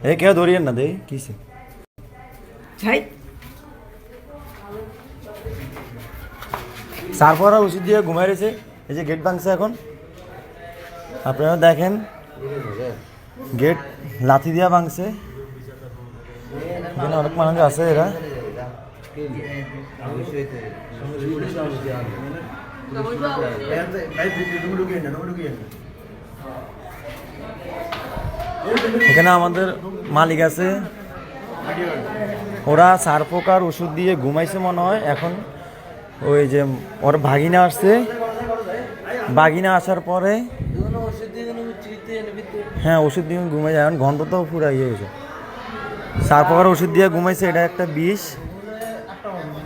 এ কেউ ধরিয়েন না দে কিসে ছাই তারপর ওষুধ দিয়ে ঘুমাই রয়েছে এই যে গেট ভাঙছে এখন আপনারা দেখেন গেট লাথি দিয়া ভাঙছে এখানে অনেক মানুষ আছে এরা এখানে আমাদের মালিক আছে। ওরা সার পোকার ওষুধ দিয়ে ঘুমাইছে মনে হয়। এখন ওই যে ওর ভাগিনা আসছে। বাগিনা আসার পরে হ্যাঁ ওষুধ দিয়ে ঘুমাই যায় এখন গন্ধ তো ইয়ে হয়েছে। সার পোকার ওষুধ দিয়ে ঘুমাইছে, এটা একটা বিষ।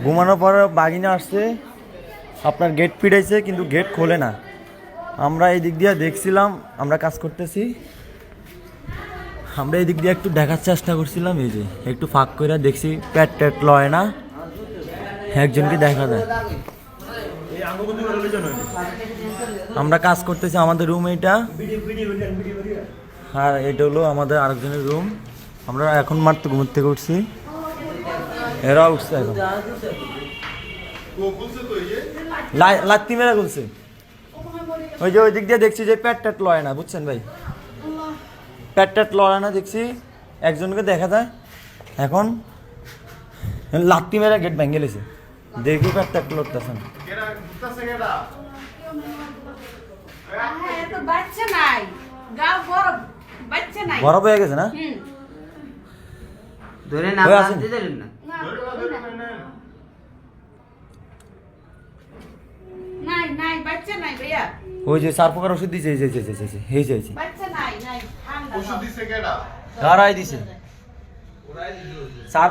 ঘুমানোর পরে বাগিনা আসছে। আপনার গেট পিড়াইছে কিন্তু গেট খোলে না। আমরা এই দিক দিয়ে দেখছিলাম, আমরা কাজ করতেছি। আমরা এই দিক দিয়ে একটু দেখার চেষ্টা করছিলাম, এই যে একটু ফাঁক করে দেখছি প্যাট ট্যাট লয় না। একজনকে দেখা যায়। আমরা কাজ করতেছি আমাদের রুম এটা আর এটা হলো আমাদের আরেকজনের রুম আমরা এখন মাত্র ঘুমোর থেকে উঠছি। এরা উঠছে এখন। লাত্তি মেরা খুলছে ওই যে ওই দিক দিয়ে দেখছি যে প্যাট ট্যাট লয় না, বুঝছেন ভাই? প্যাট ট্যাট না দেখছি একজনকে দেখা যায়। এখন লাত্তি মেরা গেট ভেঙে গেছে দেখি প্যাট ট্যাট লড়তেছে না। হ্যাঁ বরফ হয়ে গেছে না? ধরে না? ওই যে সার পোকার ওষুধ দিয়েছে এই যে এই যে, এই যে, এই যে, এই যে, এই যে বাচ্চা নাই নাই দিছে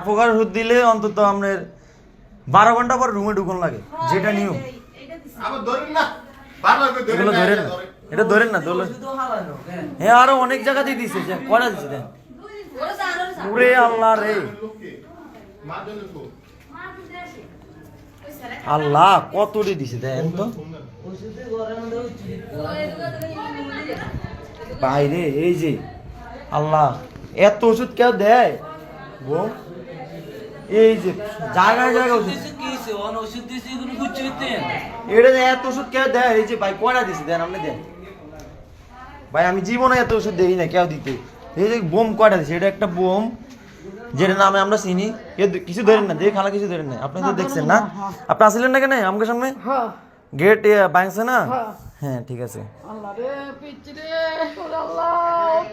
পোকার ওষুধ দিলে অন্তত আপনার বারো ঘণ্টা পর রুমে ঢুকন লাগে যেটা নিয়ম। এটা ধরেন না এগুলো ধরেন না। এটা ধরেন না ধরলে হ্যাঁ। আরও অনেক জায়গাতেই দিছে দিছে দেন? ওরে আল্লাহ রে। আল্লাহ কতটি দিছে দেন তো? বাইরে এই যে আল্লাহ এত ওষুধ কেউ দেয়? গো এই যে জায়গায় জায়গায় ওষুধ। এটা এত ওষুধ কেউ দেয়? এই যে ভাই কয়টা দিছে? দেন আপনি দেন। ভাই আমি জীবনে এত ওষুধ দেই না কেউ দিতে। এই যে বোম কয়টা দিছে? এটা একটা বোম যেটা নামে আমরা চিনি। কেউ কিছু ধরেন না খালা কিছু ধরেন না। আপনি তো দেখছেন না আপনি আসলেন না কেন? আমাকে সামনে? হ্যাঁ। গেট ভাঙছে না? হ্যাঁ ঠিক আছে। আল্লাহ রে পিচ রে আল্লাহ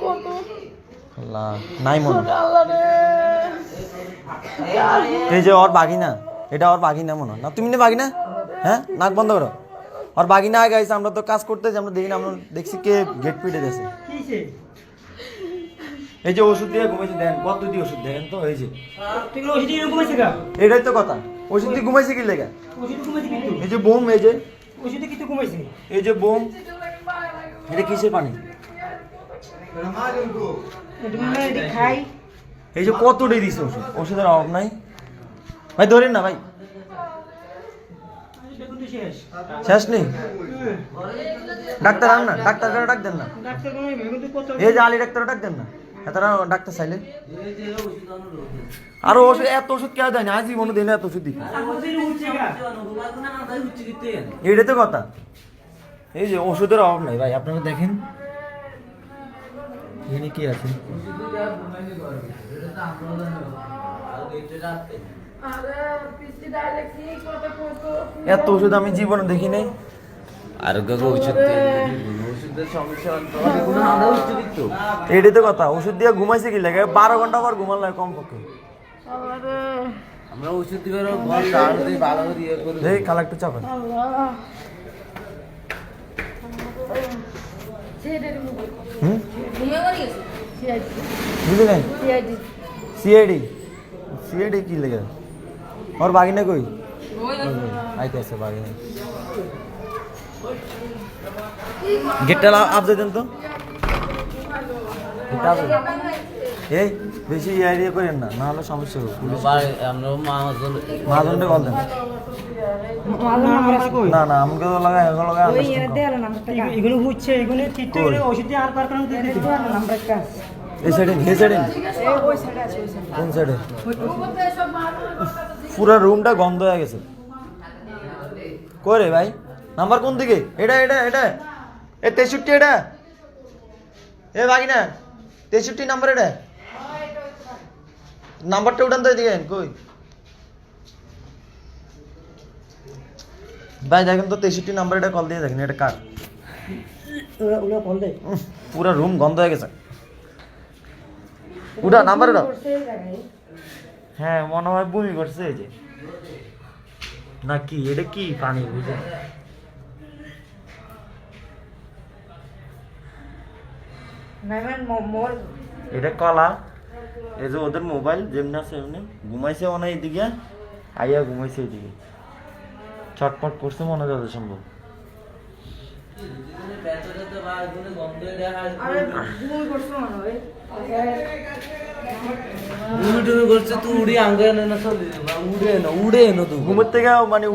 কত। আল্লাহ নাই মনে আল্লাহ রে। এই যে ওর বাগিনা এটা ওর বাগিনা মনে না তুমি না বাগিনা। হ্যাঁ নাক বন্ধ করো। ওর বাগিনা আগে আইসে আমরা তো কাজ করতেছি আমরা দেখি না আমরা দেখছি কে গেট পিটে দিয়েছে এই যে ওষুধ দিয়ে ঘুমাইছে দেন কত দিয়ে ওষুধ দেন তো এই যে। এটাই তো কথা। ওষুধ দিয়ে ঘুমাইছে কি লেগে? এই যে বোম এই যে। এই যে বোম এটা কিসের পানি? খাই। এই যে কত ডে দিছে ওষুধ? ওষুধের অভাব নাই? ভাই ধরেন না ভাই। শেষ। নেই? ডাক্তার আন না ডাক্তার ডাক দেন না। এই যে আলী ডাক্তার ডাক দেন না? এতারা ডাক্তার চাইলে। আরও ওষুধ এত ওষুধ কেউ দেয় না আজ জীবনে দিন এত ওষুধ দিই এটাই তো কথা। এই যে ওষুধের অভাব নাই ভাই আপনারা দেখেন। এখানে কি আছে? এত ওষুধ আমি জীবনে দেখি নাই আর। ওষুধ এটাই তো কথা ওষুধ দিয়ে ঘুমাইছে কি লাগে? বারো ঘণ্টা পর ঘুমান লাগে কম পক্ষে আমরা ওষুধ দিয়ে ভালো করে ইয়ে কালা একটু চাপেন। হুম? সিআইডি। সিআইডি কি লেগে? আছে বাগিনা। গেটটা আপজে দেন তো। এই বেশি ইয়ে করেন না না হলে সমস্যা হবে মহাজনটা কল দেন। না না আমাকে তো এগুলো হচ্ছে এগুলো ঠিক কই? ওষুধ দিয়ে আর কারখানা দিয়ে দিতে। এই সাইডে এই সাইডে কোন সাইডে পুরো রুমটা গন্ধ হয়ে গেছে। কই রে ভাই? নাম্বার কোন দিকে? এটা এটা এটা। এ তেষট্টি এটা? এ বাগিনা তেষট্টি নাম্বার এটা? নাম্বারটা উঠান তো এদিকে, কই? ভাই, দেখেন তো তেষট্টি নাম্বার এটা কল দিয়ে দেখেন, এটা কার? পুরা রুম গন্ধ হয়ে গেছে। উঠা নাম্বার উঠা। হ্যাঁ মনে হয় বমি করছে যে। না কি, এটা কি পানি বুঝে এটা কলা। এই যে ওদের মোবাইল যেমনি আছে এমনি। ঘুমাইছে মনে হয় এইদিকে আইয়া ঘুমাইছে এদিকে। ছটপট করছে মনে হয় যত সম্ভব। মানে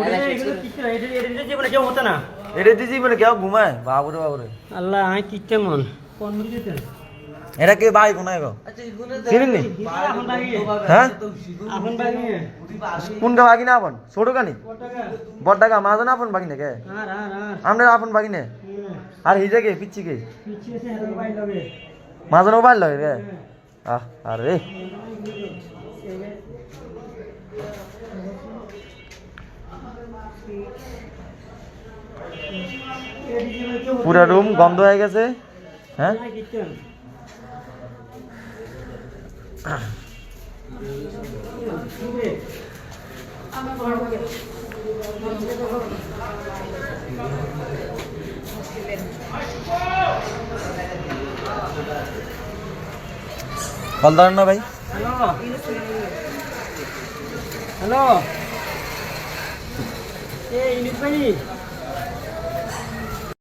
ঘুমায়। বাবুরে বাবুরে। আল্লাহ আমি কিচ্ছে মন। এটা কে ভাই, কোনায় গো? চিনিনি হ্যাঁ? বাগি কোনটা বাকি না আপন? ছোট কানি বড় টাকা মাজন আপন বাকি না কে? আমরা আপন বাকি না আর হিজে কে, পিচ্ছি কে? লগে মাজন মোবাইল লয় রে আহ, আরে। পুরা রুম গন্ধ হয়ে গেছে। হ্যাঁ? কল ধরেন না ভাই। হ্যালো। হ্যালো। এই ইউনিট ভাই।